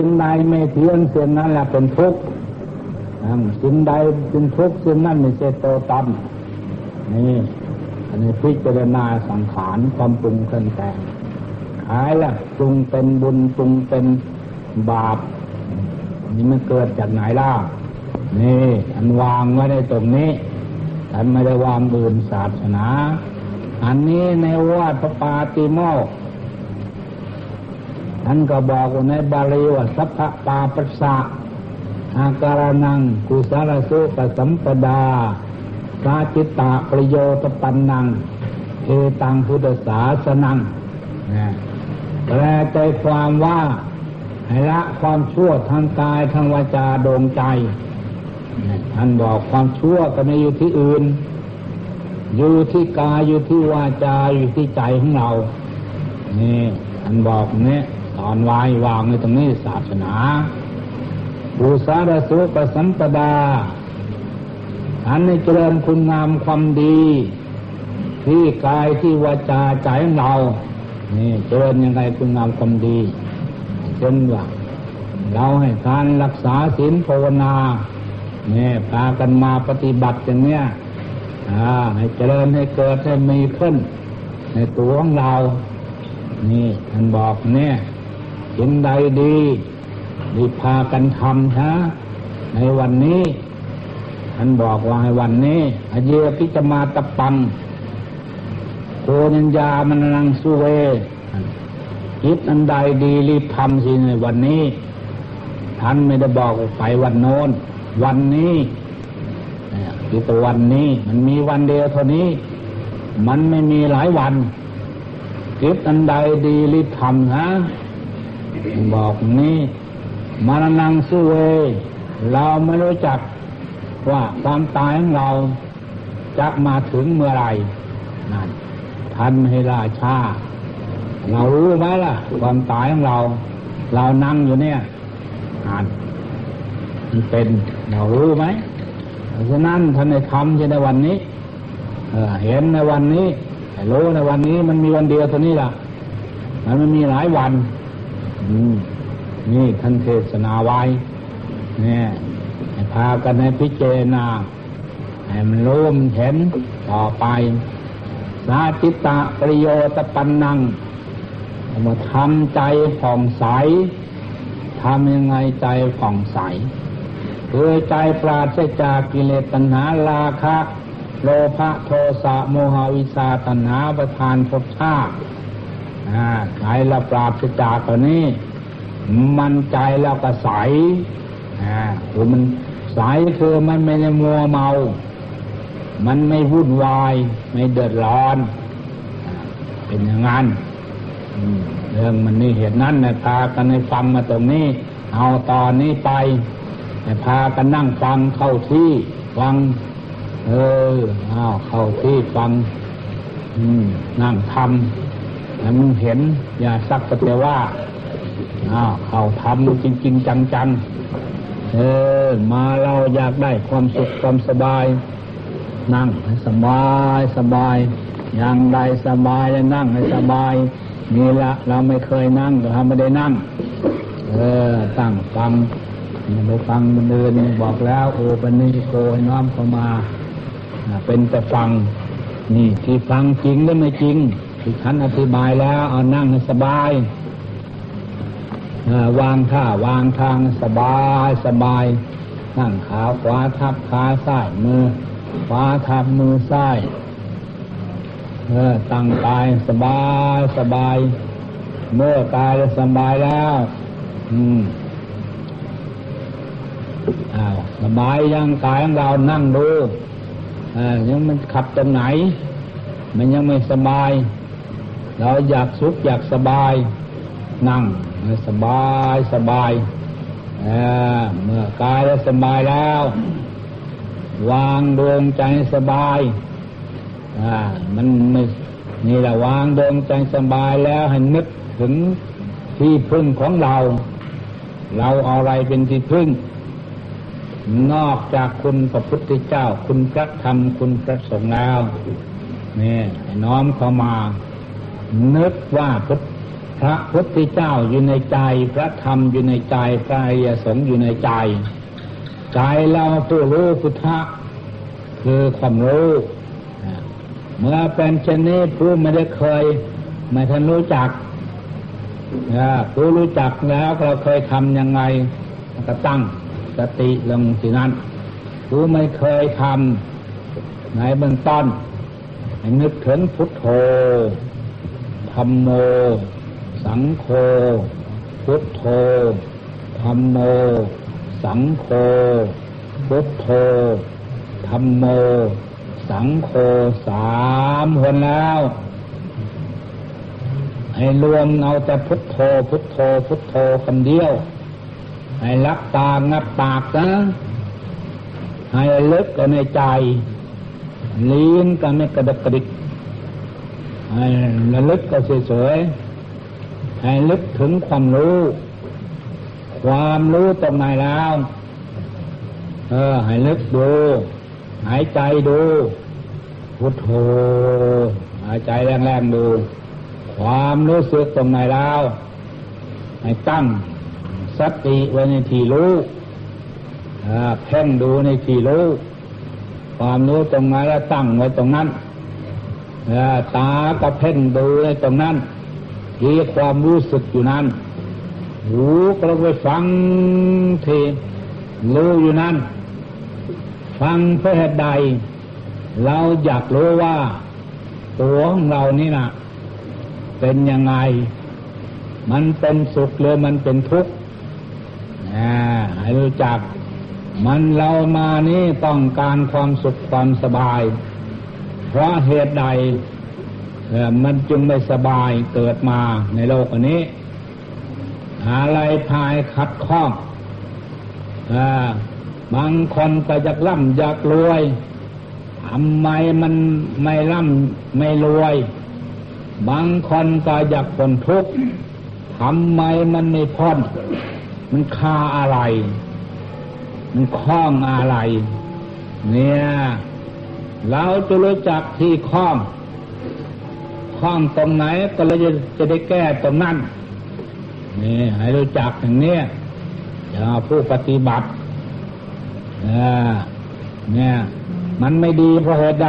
สิ่งใดไม่เที่ยงสิ่งนั้นแหละเป็นทุกข์สิ่งใดเป็นทุกข์สิ่งนั้นไม่ใช่โตตันนี่อันนี้พิจารณาสังขารความปรุงแต่งแต่งหายละปรุงเป็นบุญปรุงเป็นบาปนี่มันเกิดจากไหนล่ะนี่อันวางไว้ในตรงนี้ท่านไม่ได้วางอื่นศาสนา อันนี้ในวัดพระปาติโมก ท่านก็บอกว่าในบาลีว่าสัพพปาปัสสะอาการนังกุสารสุปสัมปดาสาจิตตาประโยชน์ปันนังเอตังพุทธศาสนังแปลใจความว่าให้ละความชั่วทางกายทางวาจาดวงใจ ท่านบอกความชั่วก็ไม่อยู่ที่อื่น อยู่ที่กายอยู่ที่วาจาอยู่ที่ใจของเรา นี่ท่านบอกเนี่ย อนวายวางในตรงนี้ศาสนาบูสารสุปสัมปดา อันในเจริญคุณงามความดี ที่กายที่วาจาใจของเรา นี่เจริญยังไงคุณงามความดีเช่นว่าเราให้การรักษาศีลภาวนาเนี่ยพากันมาปฏิบัติอย่างเนี้ยให้เจริญให้เกิดให้มีขึ้น ในตัวของเรา นี่ท่านบอกเนี่ย สิ่งใดดีดีพากันทำฮะในวันนี้ท่านบอกว่าให้วันนี้อเยพิจมาตะปังโคนัญญามันนังสุเวคิดอันใดดีรีบทำสิในวันนี้ ท่านไม่ได้บอกไปวันโน้น วันนี้คือตัววันนี้ มันมีวันเดียวเท่านี้ มันไม่มีหลายวันคิดอันใดดีรีบทำฮะ บอกนี้มารนังสุเวเราไม่รู้จักว่าความตายของเราจะมาถึงเมื่อไรนั่นท่านให้ราชาเรารู้ไหมล่ะ ความตายของเรา เรานั่งอยู่เนี่ยอ่านมันเป็นเรารู้ไหมเพราะฉะนั้นท่านในทำในวันนี้เเห็นในวันนี้รู้ในวันนี้มันมีวันเดียวเท่านี้ล่ะ มันไม่มีหลายวัน นี่ท่านเทศนาไว้เนี่ยพากันให้พิจารณาให้มันรู้มันเห็นต่อไป สาจิตตะประโยชน์ปันนังมาทำใจผ่องใสทำยังไงใจผ่องใสคือใจปราศจากกิเลสตัณหาราคะ โลภะโทสะโมหะวิชาตัณหาประทานภพชาติ ใจเราปราศจากตัวนี้ มันใจเราก็ใสคือมันใสคือมันไม่ได้มัวเมา มันไม่วุ่นวาย ไม่เดือดร้อน เป็นอย่างนั้นเรื่องมันนี่เหตุนั้นนะพากันให้ฟังมาตรงนี้ เอาตอนนี้ไปพากันนั่งฟังเข้าที่ฟัง เออเอาเข้าที่ฟังนั่งทำ แล้มึงเห็น อย่าสักแต่ว่าอ้าวเขาทำจริงจริงจังจังเออ มาเราอยากได้ความสุขความสบาย นั่งให้สบายสบาย อย่างใดสบายแล้วนั่งให้สบาย นี่ละเราไม่เคยนั่งก็ทำไม่ได้นั่ง เออ ตั้งฟังไปฟังมันเดินบอกแล้วโอปันนี้โกน้อมเข้ามา เป็นแต่ฟัง นี่ที่ฟังจริงหรือไม่จริง ที่ท่านอธิบายแล้วเอานั่งให้สบายวางท่าวางทางสบายสบายนั่งขาขวาทับขาซ้ายมือขวาทับมือซ้ายเออตั้งกายสบายสบาย เมื่อกายสบายแล้ว อืมอ้าวสบายยังกายของเรานั่งดูอ่ายังมันขับตรงไหน มันยังไม่สบาย เราอยากสุขอยากสบายนั่งสบายสบายเมื่อกายแล้วสบายแล้ว วางดวงใจสบายมันไม่นี่แหละวางดวงใจสบายแล้วให้นึกถึงที่พึ่งของเรา เราเอาอะไรเป็นที่พึ่ง นอกจากคุณพระพุทธเจ้า คุณพระธรรมคุณพระสงฆ์แล้วนี่น้อมเข้ามา นึกว่าพุทพระพุทธเจ้าอยู่ในใจ พระธรรมอยู่ในใจพระอริยสงฆ์อยู่ในใจ ใจเราผู้รู้พุทธะคือความรู้เมื่อเป็นเช่นนี้ผู้ไม่ได้เคยไม่ทันรู้จักผู้รู้จักแล้วเราเคยทำยังไงก็ตั้งสติลงที่นั้นผู้ไม่เคยทำในเบื้องต้นนึกถึงพุทโธ รมโม สังโฆพุทโธธรรมโม สังโฆพุทโธธรรมโม สังโฆสามคนแล้วให้รวมเอาแต่พุทโธพุทโธพุทโธคำเดียว ให้ลับตางับปากนะให้ลึกก็ในใจ ลิ้นก็ไม่กระดกกระดิก ให้ระลึกก็สวยๆให้ลึกถึงความรู้ ความรู้ตรงไหนแล้ว เออ ให้ลึกดู หายใจดูพุทโธหายใจแรงๆดู ความรู้สึกตรงไหนแล้ว ให้ตั้งสติไว้ในที่รู้เพ่งดูในที่รู้ ความรู้ตรงไหนแล้วตั้งไว้ตรงนั้น ตาก็เพ่งดูในตรงนั้นมีความรู้สึกอยู่นั้น หูก็ไปฟังทีรู้อยู่นั้น ฟังเพื่อเหตุใด เราอยากรู้ว่า ตัวของเรานี่นะเป็นยังไง มันเป็นสุขหรือมันเป็นทุกข์ให้รู้จัก มันเรามานี่ต้องการความสุขความสบาย ราะเหตุใดมันจึงไม่สบายเกิดมาในโลกอันนี้ อะไรภายขัดข้องบางคนก็อยากร่ำอยากรวยทำไมมันไม่ร่ำไม่รวย บางคนก็อยากผลทุกข์ทำไมมันไม่พ้น มันคาอะไร มันคล้องอะไร เนี่ย เราจะรู้จักที่คล้องคล้องตรงไหนก็เลยจะจะได้แก้ตรงนั้นนี่ให้รู้จักอย่างนี้อย่าผู้ปฏิบัติเนี่ย มันไม่ดีเพราะเหตุใด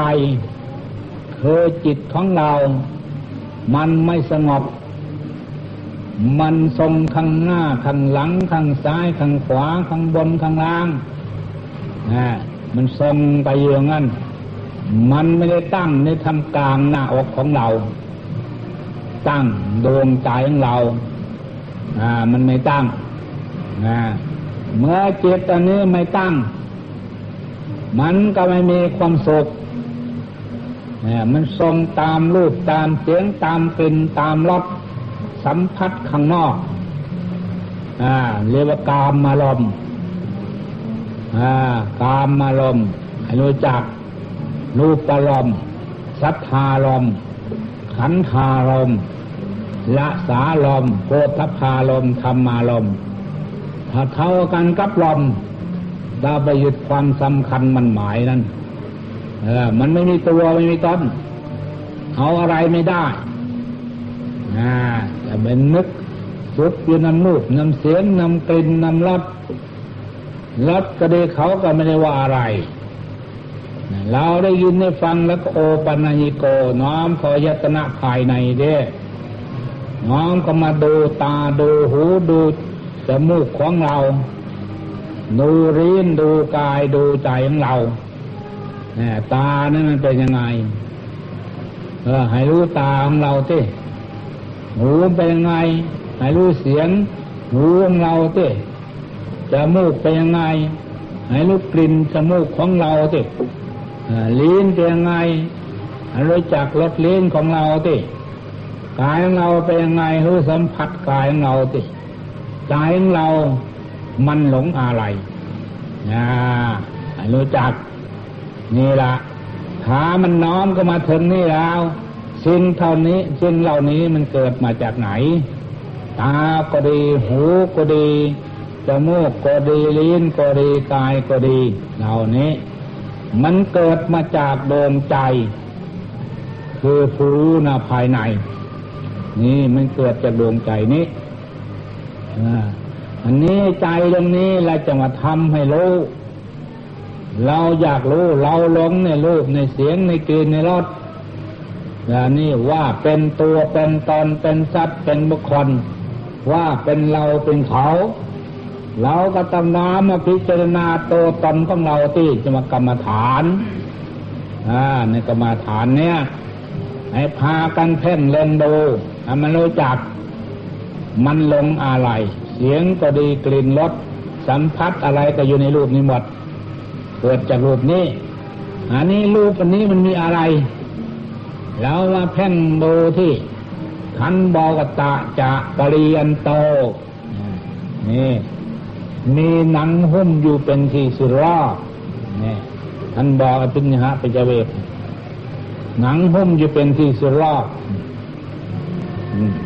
คือจิตของเรา มันไม่สงบ มันทรงข้างหน้าข้างหลังข้างซ้ายข้างขวาข้างบนข้างล่างนะมันทรงไปอย่างนั้น มันไม่ได้ตั้งในทำกลางหน้าอกของเรา ตั้งดวงใจของเรา อ่า มันไม่ตั้งนะเมื่อจิตอันนี้ไม่ตั้ง มันก็ไม่มีความสุขเนี่ยมันทรงตามรูปตามเสียงตามกลิ่นตามรสสัมผัสข้างนอก อ่าเรียกว่ากามมาลมอ่ากามมาลมให้รู้จัก รูปลมสัทธาลมขันธาลมละสาลมโพธพาลมธรรมาลมถ้าเท่ากันกับลมดาไปยึดความสำคัญมันหมายนั้นเออมันไม่มีตัวไม่มีต้นเอาอะไรไม่ได้อ่าแต่เป็นนึกสุดอยู่น้ำนูกน้ำเสียงน้ำกลิ่นน้ำรสรสก็ดีเขาก็ไม่ได้ว่าอะไร เราได้ยินได้ฟังแล้วก็โอปัญญิโก น้อมขอยตนะภายในเด้น้อมก็มาดูตาดูหูดูจมูกของเรา ดูรีนดูกายดูใจของเราเนี่ยตานั่นมันเป็นยังไงเออให้รู้ตาของเราที่หูเป็นยังไง ให้รู้เสียง หูของเราเต้จมูกเป็นยังไง ให้รู้กลิ่นจมูกของเราเต้ ลิ้นเป็นยังไงรู้จักรสลิ้นของเราต้กายของเราเป็นยังไงรู้สัมผัสกายของเราต้ใจของเรา มันหลงอะไรนะรู้จัก นี่ละขามันน้อมก็มาถึงนี่แล้วสิ่งเท่านี้สิ่งเหล่านี้มันเกิดมาจากไหน ตาก็ดี หูก็ดีจมูกก็ดีลิ้นก็ดีกายก็ดี เหล่านี้ มันเกิดมาจากดวงใจ คือผู้รู้นาภายใน นี่มันเกิดจากดวงใจนี้อันนี้ใจตรงนี้เราจะมาทำให้รู้ เราอยากรู้ เราหลงในรูปในเสียงในกลิ่นในรสอย่านี่ว่าเป็นตัวเป็นตนเป็นสัตว์เป็นบุคคล ว่าเป็นเราเป็นเขา เราก็ต้องน้ำมาพิจารณาตัวตนของเราที่จะมากรรมฐานอ่าในกรรมฐานเนี่ย ให้พากันเพ่นเล่นดูให้มันรู้จัก มันลงอะไร เสียงก็ดีกลิ่นรสสัมผัสอะไรก็อยู่ในรูปนี้หมดเกิดจากรูปนี้ อันนี้รูปอันนี้มันมีอะไร แล้วมาเพ่นดูที่ท่านบอกตะจะปริยันโตนี่ มีหนังหุ้มอยู่เป็นที่สุดรอบนี่ท่านบอกอภิญญาปัจเวกหนังหุ้มอยู่เป็นที่สุดรอบ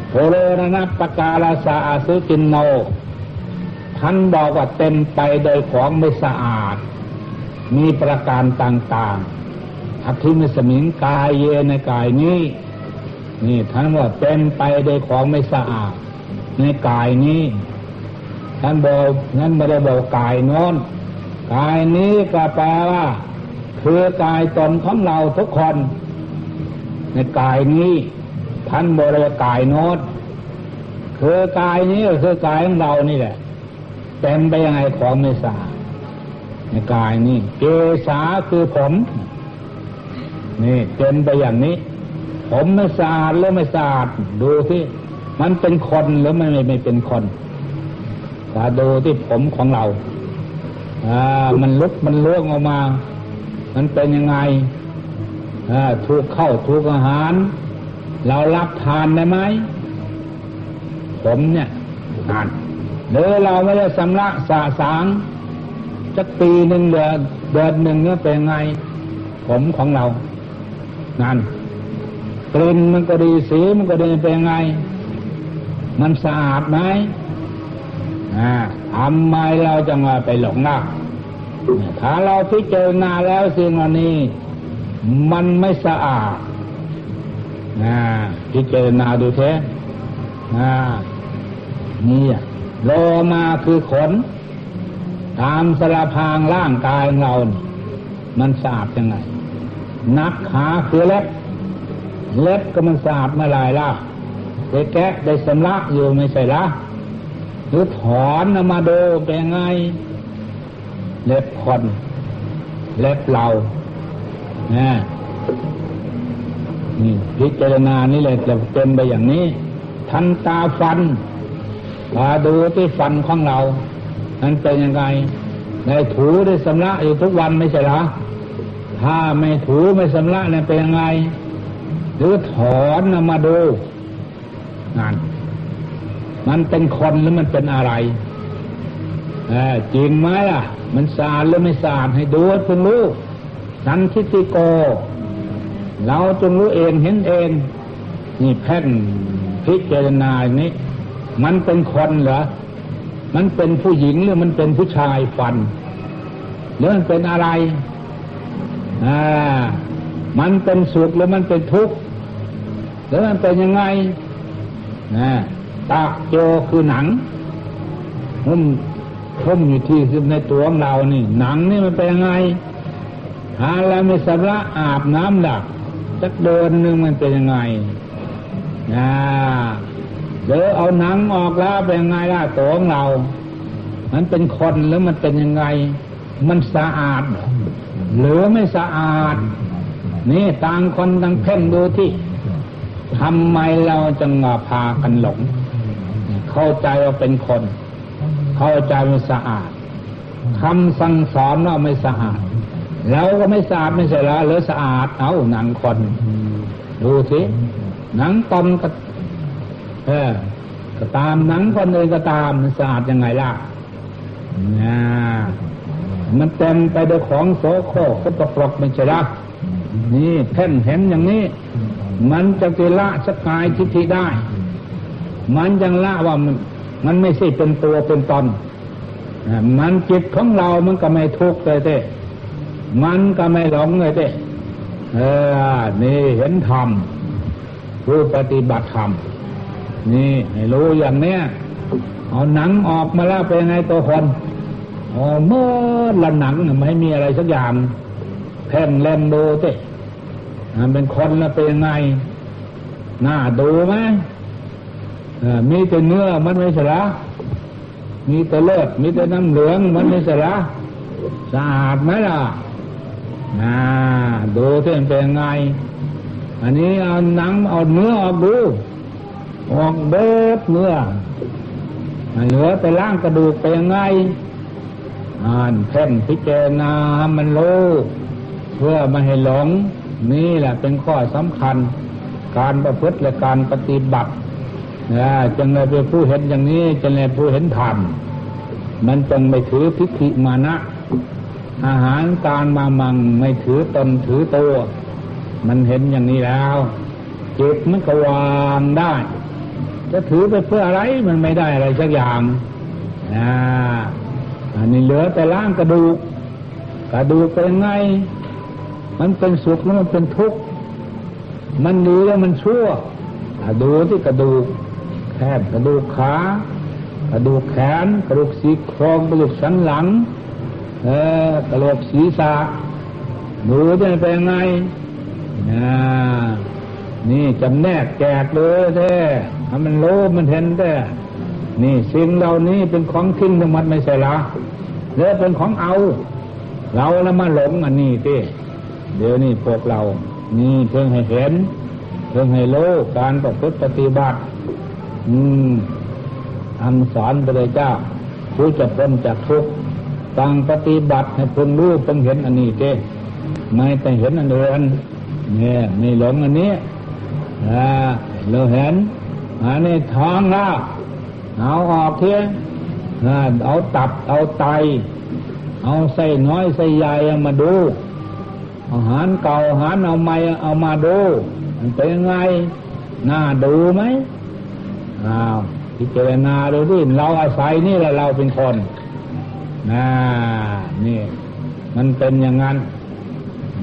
โพโรนัปกาลาสาอาสุจินโนท่านบอกว่าเต็มไปโดยของไม่สะอาด มีประการต่างๆอธิมิสมิงกายเยในกายนี้ นี่ท่านว่าเต็มไปโดยของไม่สะอาด ในกายนี้ ท่านบอกนั้นไม่ได้บอกกายโน้นกายนี้ก็แปลว่า คือกายตนของเราทุกคน ในกายนี้ ท่านบริกายโน้ตคือกายนี้ก็คือกายของเรานี่แหละเต็มไปยังไงของไม่สาในกายนี้เกษาคือผม นี่เต็มไปอย่างนี้ ผมไม่สะอาดหรือไม่สะอาดดูที่มันเป็นคนหรือไม่ไม่เป็นคน ถ้าดูที่ผมของเราอ่ามันลุกมันล่วงออกมา มันเป็นยังไงอ่าถูกเข้าถูกอาหาร เรารับทานได้ไหมผมเนี่ยทานหรือเราไม่ได้สำระสาสางสักปีหนึ่งเดือนเดือนหนึ่งเนี่ยเป็นไง ผมของเรานั่นกลิ่นมันก็ดีสีมันก็ดีเป็นไง มันสะอาดไหม ทำไมเราจะมาไปหลงนักถ้าเราพิจารณาแล้วสิ่งเหล่านี้มันไม่สะอาดพิจารณาดูเถอะนี่โลมาคือขน ตามสารพางร่างกายเรา มันสะอาดยังไง นักขาคือเล็บ เล็บก็มันสะอาดเมื่อไรล่ะไปแกะได้สำลักอยู่ไม่ใช่ละ รือถอนออกมาดูเป็นไง เล็บคน เล็บเราเนี่ยนี่พิจารณานี่เลยจะเป็นไปอย่างนี้ ทันตาฟันมาดูที่ฟันของเรา นั้นเป็นยังไง ในถูได้สำระอยู่ทุกวันไม่ใช่หรอถ้าไม่ถูไม่สำระเนี่ยเป็นยังไง หรือถอนนมาดูนั่น มันเป็นคนหรือมันเป็นอะไรจริงไหมล่ะ มันสะอาดหรือไม่สะอาดให้ดูเพิ่งรู้สันทิติโก เราจงรู้เองเห็นเอง นี่แพ่นพิจารณาอย่างนี้ มันเป็นคนเหรอ มันเป็นผู้หญิงหรือมันเป็นผู้ชายฟันหรือมันเป็นอะไรอ่ามันเป็นสุขหรือมันเป็นทุกข์หรือมันเป็นยังไงนะ ตาโจคือหนังหุ้มหุ้มอยู่ที่ในตัวของเรานี่ หนังนี่มันเป็นยังไง หาแล้วไม่สระอาบน้ำหลักสักเดือนหนึ่งมันเป็นยังไงนะเดี๋ยวเอาหนังออกแล้วเป็นยังไงล่ะตัวของเรา มันเป็นคนหรือมันเป็นยังไง มันสะอาด หรือไม่สะอาด นี่ต่างคนต่างเพ่งดูที่ทำไมเราจึงพากันหลง เข้าใจว่าเป็นคน เข้าใจว่าสะอาดคำสั่งสอนว่าไม่สะอาดเราก็ไม่สะอาดไม่ใช่หรอหรือสะอาดเอาหนังคน ดูสิหนังตนก็เออก็ตามหนังคนอื่นก็ตามมันสะอาดยังไงล่ะนะมันเต็มไปด้วยของโสโครกก็ปลกไม่ใช่หรอนี่เพ่นเห็นอย่างนี้ มันจะติละสกายทิฏฐิได้ มันยังละว่ามัน มันไม่ใช่เป็นตัวเป็นตนมันจิตของเรามันก็ไม่ทุกข์เลยเต้มันก็ไม่หลงเลยเด้เออ นี่เห็นธรรมผู้ปฏิบัติธรรม นี่ให้รู้อย่างเนี้ยเอาหนังออกมาแล้วเป็นไงตัวคนเอ๋อเมื่อละหนังไม่มีอะไรสักอย่างแพ่งเล่มดูเต้เป็นคนแล้วเป็นยังไงน่าดูไหม มีแต่เนื้อมันไม่ใช่ละมีแต่เลือดมีแต่น้ำเหลืองมันไม่ใช่ละสะอาดไหมล่ะน่าดูเท่เป็นไง อันนี้เอาหนังเอาเนื้อออกดูออกเบิดเนื้อเหลือไปล่างกระดูกเป็นไงอ่านเพ่งพิจารณามันรู้เพื่อม่ให้หลง นี่แหละเป็นข้อสำคัญ การประพฤติและการปฏิบัติ จึงเลยเป็นผู้เห็นอย่างนี้จึงเลยผู้เห็นธรรมมันจึงไม่ถือทิฏฐิมานะ อาหารการมามังไม่ถือตนถือตัว มันเห็นอย่างนี้แล้วจิตมันก็วางได้ จะถือไปเพื่ออะไรมันไม่ได้อะไรสักอย่างอ่าอันนี้เหลือแต่ล่างกระดูกกระดูกเป็นไง มันเป็นสุขแล้วมันเป็นทุกข์มันดีแล้วมันชั่วดูที่กระดูก แขนกระดูกขากระดูกแขนกระดูกสีโครงกระดูกสันหลังเออกระโหลกศีรษะดูจะเป็นไงนะนี่จำแนกแจกเลยแท้ทำมันรู้มันเห็นแท้นี่สิ่งเหล่านี้เป็นของทิ้งทั้งหมดไม่ใช่หรอเรือเป็นของเอา เราแล้วมาหลงอันนี้ที่เดี๋ยวนี้พวกเรา นี่เพิ่งให้เห็น เพิ่งให้รู้การประพฤติปฏิบัติ อืมทำสอนพระเจ้าผู้จะพ้นจากทุกข์ต่างปฏิบัติให้พิ่งรู้พิ่งเห็นอันนี้เจ้ไม่แต่เห็นอันอื่นเนี่ยไม่หลงอันนี้อ่าเราเห็นอันนี้ท้องแล้วเอาออกเทียเอาตับเอาไต เอาไส้น้อยไส้ใหญ่มาดูอาหารเก่าอาหารเอาใหม่เอามาดูมันเป็นยังไงน่าดูไหม อ้าวพิจารณาดูดิเราอาศัยนี่แหละเราเป็นคนน่านี่ มันเป็นอย่างนั้น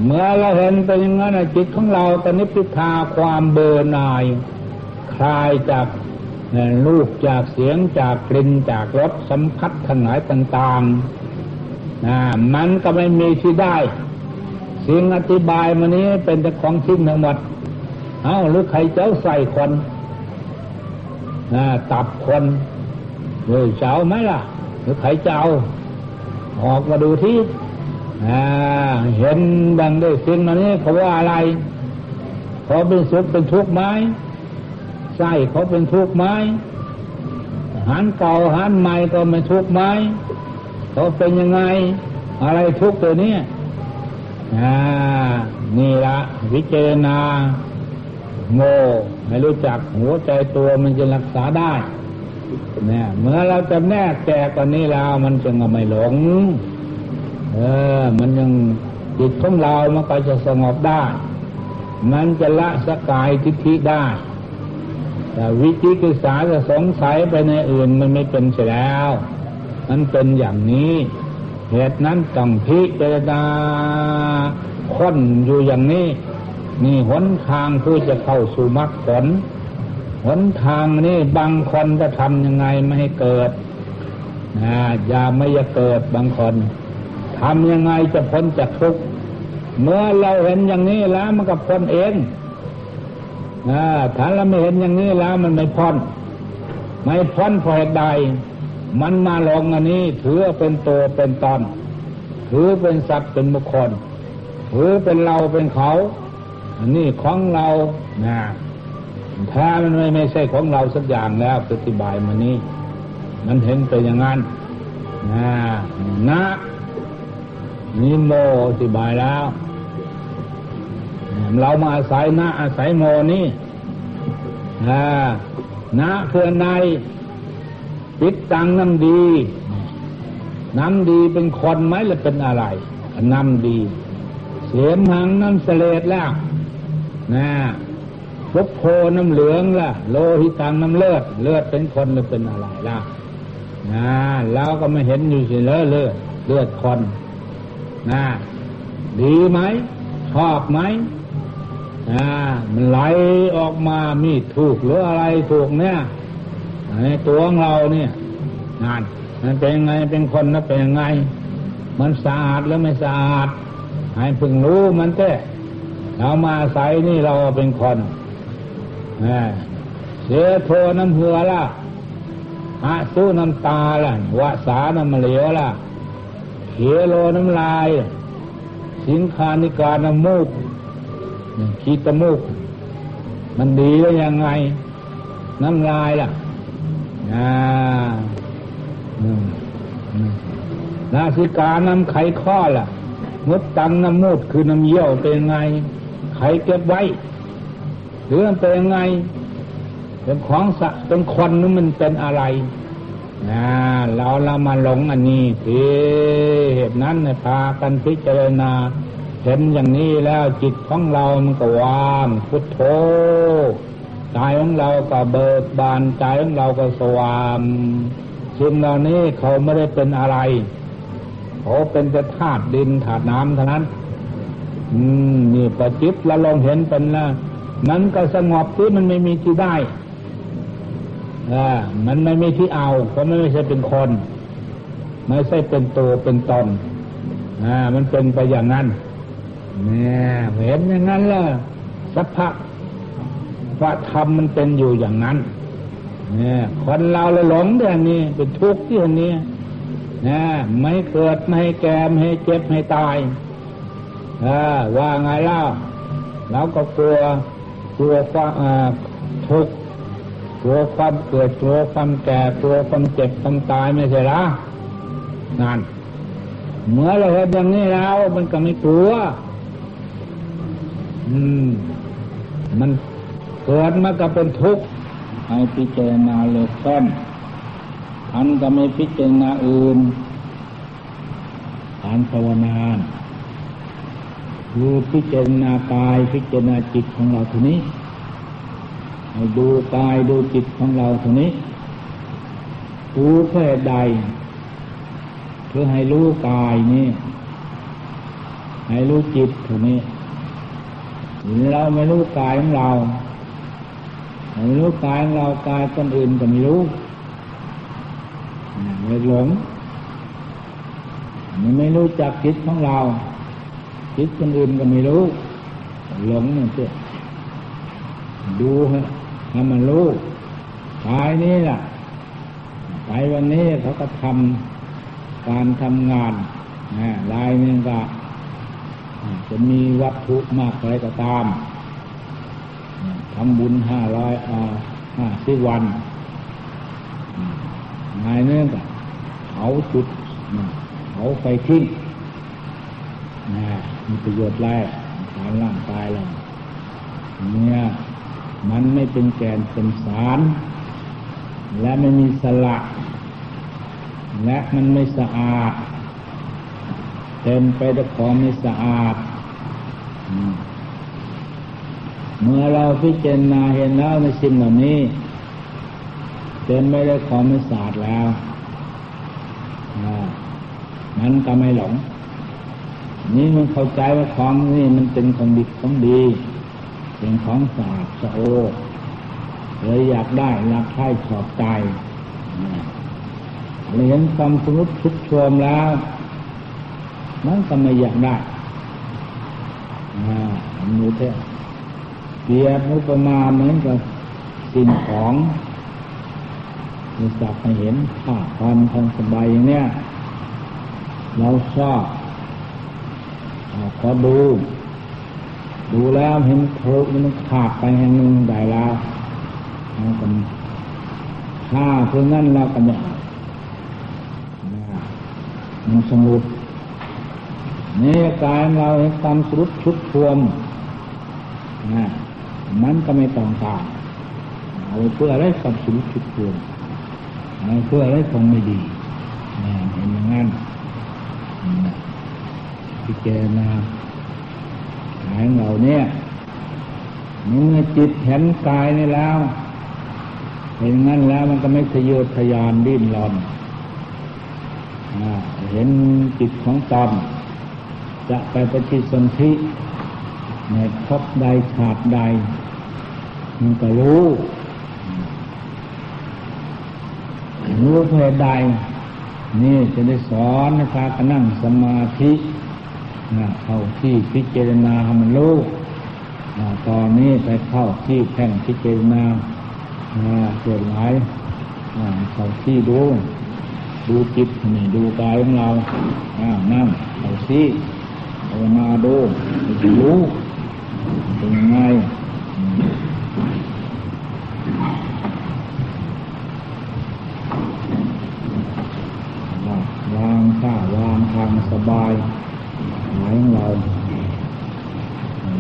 เมื่อเราเห็นเป็นอย่างนั้นจิตของเราตอนนี้พิทาความเบื่อหน่าย คลายจากลูกจากเสียงจากกลิ่นจากรสสัมผัสทั้งหลายต่างๆนะมันก็ไม่มีที่ได้ สิ่งอธิบายมานี้เป็นแต่ของทิ้งทั้งหมด เอาหรือใครเจ้าใส่คน นะตับคนหรือเจ้าไหมล่ะ หรือใครเจ้า ออกมาดูที่เห็นดังได้สิ่งอันนี้เขาว่าอะไรเขาเป็นสุขเป็นทุกข์ไหมไส้เขาเป็นทุกข์ไหมหันเก่าหันใหม่ก็ไม่ทุกข์ไหมเขาเป็นยังไง อะไรทุกข์ตัวนี้นี่ละวิเจนา โง่ไม่รู้จักหัวใจตัวมันจะรักษาได้เนี่ยเมื่อเราจะแน่แก่กว่านี้แล้วมันจึงไม่หลง เออ มันยังจิตของเรามันก็จะสงบได้ มันจะละสกายทิฏฐิได้ แต่วิจิกิสาจะสงสัยไปในอื่นมันไม่เป็นเสียแล้ว มันเป็นอย่างนี้ เหตุนั้นต้องพิจารณาค้นอยู่อย่างนี้ นี่หนทางผู้จะเข้าสู่มรรคผลหนทางนี้บางคนจะทำยังไงไม่ให้เกิดนะอย่าไม่จะเกิดบางคนทำยังไงจะพ้นจากทุกข์เมื่อเราเห็นอย่างนี้แล้วมันก็พ้นเองถ้าเราไม่เห็นอย่างนี้แล้วมันไม่พ้นไม่พ้นเพราะใด มันมาลงอันนี้ ถือเป็นตัวเป็นตอน ถือเป็นสัตว์เป็นบุคคล ถือเป็นเราเป็นเขา อันนี้ของเรานะแท้มันไม่ไม่ใช่ของเราสักอย่างแล้วปฏิบายมานี้ มันเห็นไปอย่างนั้นนะนะนิโมอธิบายแล้ว เรามาอาศัยนะอาศัยโมนี่นะเพื่อในปิดตังน้ำดีน้ำดีเป็นคนไหมหรือเป็นอะไรน้ำดี เสียมหังน้ำเสลดแล้ว นะพุกโพน้ำเหลืองล่ะ โลหิตังน้ำเลือด เลือดเป็นคนหรือเป็นอะไรล่ะนะเราก็ไม่เห็นอยู่สิเลอเลือดเลือดคนนะดีไหมชอบไหมอ่ามันไหลออกมามีถูกหรืออะไรถูกเนี่ยในตัวของเราเนี่ยงานมันเป็นยังไงเป็นคนนะเป็นยังไง มันสะอาดหรือไม่สะอาดให้พึงรู้มันแค่ เรามาใส่นี่เราเป็นคนเสียโทน้ำเหือละอาสู้น้ำตาล่ะวาสาน้ำเหลวล่ะเขียโลน้ำลาย สินคานิการน้ำมูกขีตมูก มันดีแล้วยังไง น้ำลายล่ะอ่านาสิกาน้ำไขข้อล่ะงดตังน้ำมูดคือน้ำเยี่ยวเป็นไง ไขเก็บไว้ หรือมันเป็นไง เป็นของสะเป็นคนนึกมันเป็นอะไรนะเราเรามาหลงอันนี้ทีเหตุนั้นเนี่ยพากันพิจารณา เห็นอย่างนี้แล้วจิตของเรามันก็ว่างพุทโธใจของเราก็เบิกบานใจของเราก็สว่างสิ่งเหล่านี้เขาไม่ได้เป็นอะไร เขาเป็นแต่ธาตุดินธาตุน้ำเท่านั้น อืมนี่ประจิตเราลองเห็นเป็นล้วมันก็สงบที่มันไม่มีที่ได้อ่ามันไม่มีที่เอาเพราะมันไม่ใช่เป็นคน ไม่ใช่เป็นตัวเป็นตนอ่า มันเป็นไปอย่างนั้นเนี่ยเห็นอย่างนั้นล้วสัพพะพระธรรมมันเป็นอยู่อย่างนั้น เนี่ย คนเราเลยหลงเรื่องนี้เป็นทุกข์ที่อันนี้นะไม่เกิดไม่แก่ไม่เจ็บให้ตาย ว่าไงเล่าเราก็กลัวกลัวความทุกข์กลัวความเกิดกลัวความแก่กลัวความเจ็บความตายไม่ใช่หรอนั่นเมื่อเราเห็นอย่างนี้แล้ว มันก็ไม่กลัว อืม มันเกิดมาก็เป็นทุกข์ให้พิจารณาเลยต้นอันก็ไม่พิจารณาอื่นการภาวนา คือพิจารณากายพิจารณาจิตของเราทีนี้ดูกายดูจิตของเราทีนี้ดูเพื่อใดเพื่อให้รู้กายนี่ให้รู้จิตทีนี้เราไม่รู้กายของเราไม่รู้กายของเรากายคนอื่นก็ไม่รู้ไม่หลงไม่รู้จักจิตของเรา จิตคนอื่นก็ไม่รู้ หลงนั่นเองดูฮะให้มันรู้กายนี้ล่ะไปวันนี้เขาก็ทำการทำงานนะลายนึงก็จะมีวัตถุมากอะไรก็ตามทำบุญห้าร้อยห้าสิบวันนายเนื่องเขาจุดเขาไฟทิ้ง นะมีประโยชน์แรกการร่างกายเราเนี่ยมันไม่เป็นแกนเป็นสาร และไม่มีสละ และมันไม่สะอาด เต็มไปด้วยของไม่สะอาด เมื่อเราพิจารณาเห็นแล้วในสิ่งเหล่านี้ เต็มไปด้วยของไม่สะอาดแล้ว มันก็ไม่หลง นี่มันเข้าใจว่าของนี่มันเป็นของดีของดี เป็นของสะอาดสะโอเลยอยากได้รักใคร่ชอบใจเห็นความสมุติชุกชมแล้วมันก็ไม่อยากได้อ่ามูเทเปียบอุปมาเหมือนกับสิ่งของมีจับให้เห็นค่าความทองสบายอย่างเนี้ยเราชอบ ขอดู ดูแล้วเห็นเธอมันขาดไปแห่งหนึ่งได้แล้วเราก็ฆ่าเพื่อนั้นเราก็ไม่มันสงบนี่กายเราเห็นความสุดชุดทวมนะมันก็ไม่ต้องการเอาเพื่ออะไรความสุดชุดทวมเอาเพื่ออะไรคงไม่ดีนะเห็นอย่างนั้น พิจารณาหายเราเนี่ยเมื่อจิตเห็นกายนี่แล้ว เห็นงั้นแล้วมันก็ไม่ทะเยอทะยานดิ้นรนเห็นจิตของตนจะไปปฏิสนธิในพบใดขาดใด มันก็รู้รู้เพื่อใด นี่จะได้สอนในการนั่งสมาธิ นะเข้าที่พิจารณาให้มันรู้นะตอนนี้ไปเข้าที่แท่งพิจารณาเกิดหลายเข้าที่ดูดูจิตนี่ดูกายของเรานั่งเข้าที่ภาวนาดูรู้เป็นยังไงวางท่าวางทางสบาย หายของเรา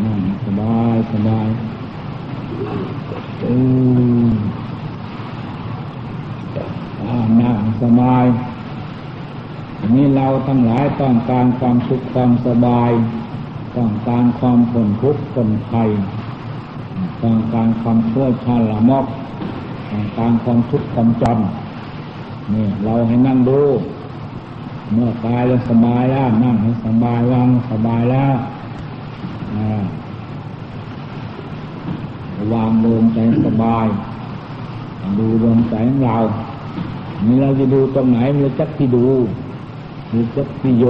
นั่งสบายสบายอืมนั่งสบาย อันนี้เราทั้งหลายต้องการความสุขความสบาย ต้องการความผลทุกข์ผลภัยต้องการความช่วยชาละมอกต้องการความทุกข์ความจำนี่เราให้นั่งดู เมื่อกายเราสบายแล้วนั่งให้สบายวางสบายแล้ววางลมใจสบาย ดูลมใจของเรานี่เราจะดูตรงไหนเราจักที่ดูหรือจักที่โย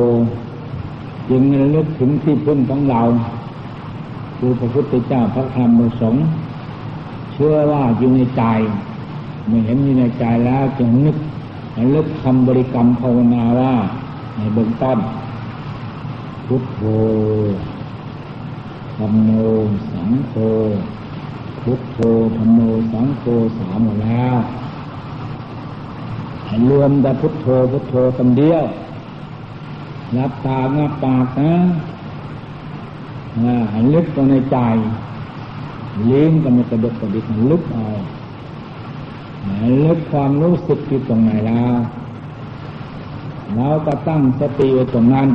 จึงระลึกถึงที่พึ่งของเราคือพระพุทธเจ้าพระธรรมพระสงฆ์เชื่อว่าอยู่ในใจเมื่อเห็นอยู่ในใจแล้วจึงนึก ระลึกคำบริกรรมภาวนาว่าในเบื้องต้นพุทโธธรรมโมสังโฆพุทโธธรรมโมสังโฆสามหมดแล้วรวมแต่พุทโธพุทโธคำเดียวรับตางับปากนะให้ลึกตรงในใจลิ้นก็ไม่กระดกกระดิกลึกเอา ลดความรู้สึกอยู่ตรงไหนแล้วเราก็ตั้งสติไว้ตรงนั้น